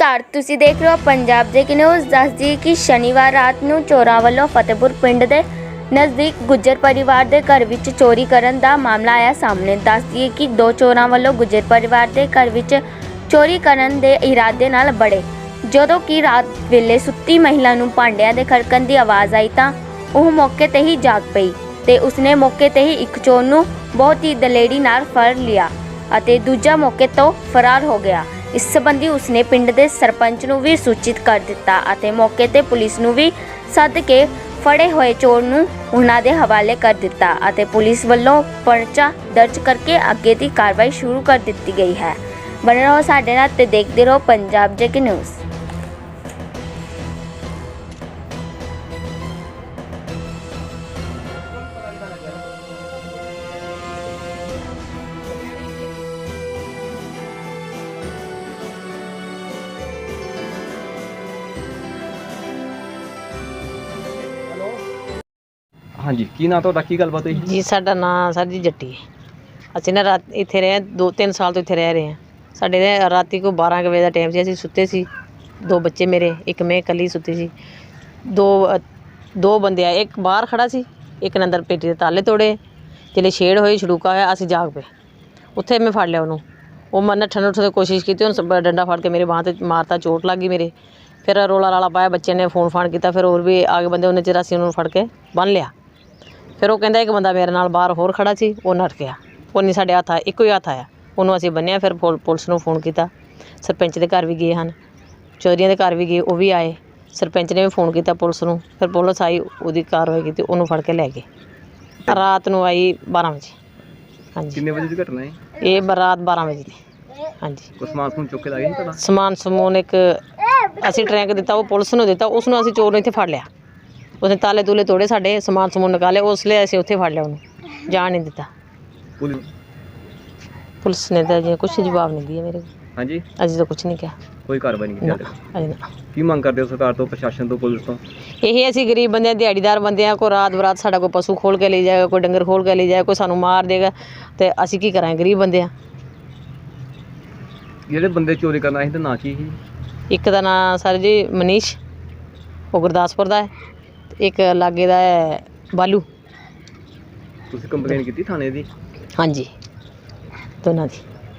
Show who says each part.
Speaker 1: ਨਮਸਕਾਰ ਤੁਸੀਂ ਦੇਖ ਰਹੇ ਹੋ ਪੰਜਾਬ ਦੇ ਨਿਊਜ਼ ਦੱਸਦੀ ਕਿ ਸ਼ਨੀਵਾਰ ਰਾਤ ਨੂੰ ਚੋਰਾਂ ਵੱਲੋਂ ਫਤਿਹਪੁਰ ਪਿੰਡ ਦੇ ਨਜ਼ਦੀਕ ਗੁੱਜਰ ਪਰਿਵਾਰ ਦੇ ਘਰ ਵਿੱਚ ਚੋਰੀ ਕਰਨ ਦਾ ਮਾਮਲਾ ਆਇਆ ਸਾਹਮਣੇ। ਦੱਸਦੀ ਕਿ ਦੋ ਚੋਰਾਂ ਵੱਲੋਂ ਗੁੱਜਰ ਪਰਿਵਾਰ ਦੇ ਘਰ ਵਿੱਚ ਚੋਰੀ ਕਰਨ ਦੇ ਇਰਾਦੇ ਨਾਲ ਬੜੇ। ਜਦੋਂ ਕਿ ਰਾਤ ਵੇਲੇ ਸੁੱਤੀ ਮਹਿਲਾ ਨੂੰ ਭਾਂਡਿਆਂ ਦੇ ਖੜਕਣ ਦੀ ਆਵਾਜ਼ ਆਈ ਤਾਂ ਉਹ ਮੌਕੇ ਤੇ ਹੀ ਜਾਗ ਪਈ ਤੇ ਉਸਨੇ ਮੌਕੇ ਤੇ ਹੀ ਇੱਕ ਚੋਰ ਨੂੰ ਬਹੁਤ ਹੀ ਦਲੇਰੀ ਨਾਲ ਫੜ ਲਿਆ ਅਤੇ ਦੂਜਾ ਮੌਕੇ ਤੋਂ ਫਰਾਰ ਹੋ ਗਿਆ। ਇਸ ਸੰਬੰਧੀ ਉਸਨੇ ਪਿੰਡ ਦੇ ਸਰਪੰਚ ਨੂੰ ਵੀ ਸੂਚਿਤ ਕਰ ਦਿੱਤਾ ਅਤੇ ਮੌਕੇ ਤੇ ਪੁਲਿਸ ਨੂੰ ਵੀ ਸੱਦ ਕੇ ਫੜੇ ਹੋਏ ਚੋਰ ਨੂੰ ਉਹਨਾਂ ਦੇ ਹਵਾਲੇ ਕਰ ਦਿੱਤਾ ਅਤੇ ਪੁਲਿਸ ਵੱਲੋਂ ਪਰਚਾ ਦਰਜ ਕਰਕੇ ਅੱਗੇ ਦੀ ਕਾਰਵਾਈ ਸ਼ੁਰੂ ਕਰ ਦਿੱਤੀ ਗਈ ਹੈ। ਬਣੇ ਰਹੋ ਸਾਡੇ ਨਾਲ ਤੇ ਦੇਖਦੇ ਰਹੋ ਪੰਜਾਬ ਜੇਕ ਨਿਊਜ਼।
Speaker 2: ਹਾਂਜੀ ਕੀ ਨਾਂ ਤੁਹਾਡਾ ਕੀ ਗੱਲਬਾਤ ਹੋਈ?
Speaker 3: ਜੀ ਸਾਡਾ ਨਾਂ ਸਰ ਜੀ ਜੱਟੀ ਹੈ। ਅਸੀਂ ਨਾ ਰਾਤ ਇੱਥੇ ਰਹੇ ਦੋ ਤਿੰਨ ਸਾਲ ਤੋਂ ਇੱਥੇ ਰਹਿ ਰਹੇ ਹਾਂ। ਸਾਡੇ ਦੇ ਰਾਤੀ ਕੋ 12 ਕੁ ਵਜੇ ਦਾ ਟਾਈਮ ਸੀ ਅਸੀਂ ਸੁੱਤੇ ਸੀ। ਦੋ ਬੱਚੇ ਮੇਰੇ ਇੱਕ ਮੈਂ ਇਕੱਲੀ ਸੁੱਤੀ ਸੀ। ਦੋ ਅ, ਦੋ ਬੰਦੇ ਆਏ ਇੱਕ ਬਾਹਰ ਖੜਾ ਸੀ ਇੱਕ ਨੇ ਅੰਦਰ ਪੇਟੀ ਦੇ ਤਾਲੇ ਤੋੜੇ ਜਿਹੜੇ ਛੇੜ ਹੋਈ ਛੜੂਕਾ ਹੋਇਆ ਅਸੀਂ ਜਾਗ ਪਏ। ਉੱਥੇ ਮੈਂ ਫੜ ਲਿਆ ਉਹਨੂੰ। ਉਹ ਮੈਂ ਨੱਠਣ ਉੱਠਣ ਦੀ ਕੋਸ਼ਿਸ਼ ਕੀਤੀ ਉਹਨੂੰ ਸ- ਡੰਡਾ ਫੜ ਕੇ ਮੇਰੇ ਬਾਂਹ ਤੇ ਮਾਰਤਾ ਚੋਟ ਲੱਗ ਗਈ ਮੇਰੇ। ਫਿਰ ਰੋਲਾ ਰਾਲਾ ਪਾਇਆ ਬੱਚੇ ਨੇ ਫੋਨ ਫਾਨ ਕੀਤਾ ਫਿਰ ਹੋਰ ਵੀ ਆਗੇ ਬੰਦੇ ਉਹਨੇ ਚਿਰ ਅਸੀਂ ਉਹਨੂੰ ਫੜ ਕੇ ਬੰਨ ਲਿਆ। ਫਿਰ ਉਹ ਕਹਿੰਦਾ ਇੱਕ ਬੰਦਾ ਮੇਰੇ ਨਾਲ ਬਾਹਰ ਹੋਰ ਖੜਾ ਸੀ ਉਹ ਨੱਠ ਗਿਆ। ਉਹ ਨਹੀਂ ਸਾਡੇ ਹੱਥ ਆਇਆ ਇੱਕੋ ਹੀ ਹੱਥ ਆਇਆ। ਉਹਨੂੰ ਅਸੀਂ ਬੰਨਿਆ ਫਿਰ ਪੁਲ- ਪੁਲਿਸ ਨੂੰ ਫੋਨ ਕੀਤਾ। ਸਰਪੰਚ ਦੇ ਘਰ ਵੀ ਗਏ ਹਨ। ਚੌਧਰੀਆਂ ਦੇ ਘਰ ਵੀ ਗਏ ਉਹ ਵੀ ਆਏ। ਸਰਪੰਚ ਨੇ ਵੀ ਫੋਨ ਕੀਤਾ ਪੁਲਿਸ ਨੂੰ। ਫਿਰ ਪੁਲਿਸ ਆਈ ਉਹਦੀ ਕਾਰਵਾਈ ਕੀਤੀ ਉਹਨੂੰ ਫੜ ਕੇ ਲੈ ਗਏ। ਰਾਤ ਨੂੰ ਆਈ 12 ਵਜੇ। ਹਾਂਜੀ।
Speaker 2: ਕਿੰਨੇ ਵਜੇ ਦੀ ਘਟਨਾ ਹੈ?
Speaker 3: ਇਹ ਬਰਾਤ 12 ਵਜੇ ਦੀ। ਹਾਂਜੀ।
Speaker 2: ਕੋਈ ਸਮਾਨ ਸਮੂਨ ਚੁੱਕ ਕੇ ਲਾਇਆ ਤੁਹਾਡਾ?
Speaker 3: ਸਮਾਨ ਸਮੂਨ ਇੱਕ ਅਸੀਂ ਟਰੈਂਕ ਦਿੱਤਾ ਉਹ ਪੁਲਿਸ ਨੂੰ ਦਿੱਤਾ ਉਸ ਨੂੰ ਅਸੀਂ ਚੋਰ ਨੂੰ ਇੱਥੇ ਫੜ ਲਿਆ। ਉਸਨੇ ਤਾਲੇ ਤੂਲੇ ਤੋੜੇ ਸਾਡੇ ਸਮਾਨ ਸਮੂਨ ਨਿਕਾਲੇ ਉਸ ਲਈ ਅਸੀਂ ਉੱਥੇ ਫੜ ਲਿਆ ਉਹਨੂੰ। ਜਾਣ ਨਹੀਂ ਦਿੱਤਾ।
Speaker 2: ਪੁਲਿਸ
Speaker 3: ਪੁਲਿਸ ਨੇ ਤਾਂ ਜੀ ਕੁਛ ਜਵਾਬ ਨਹੀਂ ਦਿਆ ਮੇਰੇ।
Speaker 2: ਹਾਂਜੀ?
Speaker 3: ਅਜੇ ਤਾਂ ਕੁਛ ਨਹੀਂ ਕਿਹਾ।
Speaker 2: ਕੋਈ ਕਾਰਵਾਈ ਨਹੀਂ ਕੀਤੀ
Speaker 3: ਨਾ। ਅਜੇ ਨਾ।
Speaker 2: ਕੀ ਮੰਗ ਕਰਦੇ ਹੋ ਸਰਕਾਰ ਤੋਂ ਪ੍ਰਸ਼ਾਸਨ ਤੋਂ ਪੁਲਿਸ ਤੋਂ?
Speaker 3: ਇਹ ਅਸੀਂ ਗਰੀਬ ਬੰਦੇ ਆ ਦਿਹਾੜੀਦਾਰ ਬੰਦੇ ਆ ਕੋਈ ਰਾਤ ਬਰਾਤ ਸਾਡਾ ਕੋਈ ਪਸ਼ੂ ਖੋਲ ਕੇ ਲੈ ਜਾਏਗਾ ਕੋਈ ਡੰਗਰ ਖੋਲ ਕੇ ਲੈ ਜਾਏਗਾ ਕੋਈ ਸਾਨੂੰ ਮਾਰ ਦੇਗਾ ਤੇ ਅਸੀਂ ਕੀ ਕਰਾਂਗੇ ਗਰੀਬ ਬੰਦੇ ਆ
Speaker 2: ਜਿਹੜੇ ਬੰਦੇ ਚੋਰੀ ਕਰਨ ਆਏ ਸੀ ਤੇ ਨਾਂ ਕੀ ਸੀ
Speaker 3: ਇੱਕ ਦਾ ਨਾਂ ਸਰ ਜੀ ਮਨੀਸ਼ ਉਹ ਗੁਰਦਾਸਪੁਰ ਦਾ ਹੈ। ਇੱਕ ਲਾਗੇ ਦਾ ਹੈ ਬਾਲੂ।
Speaker 2: ਤੁਸੀਂ ਕੰਪਲੇਨ ਕੀਤੀ ਥਾਣੇ ਦੀ?
Speaker 3: ਹਾਂਜੀ। ਦੋਨਾਂ ਦੀ।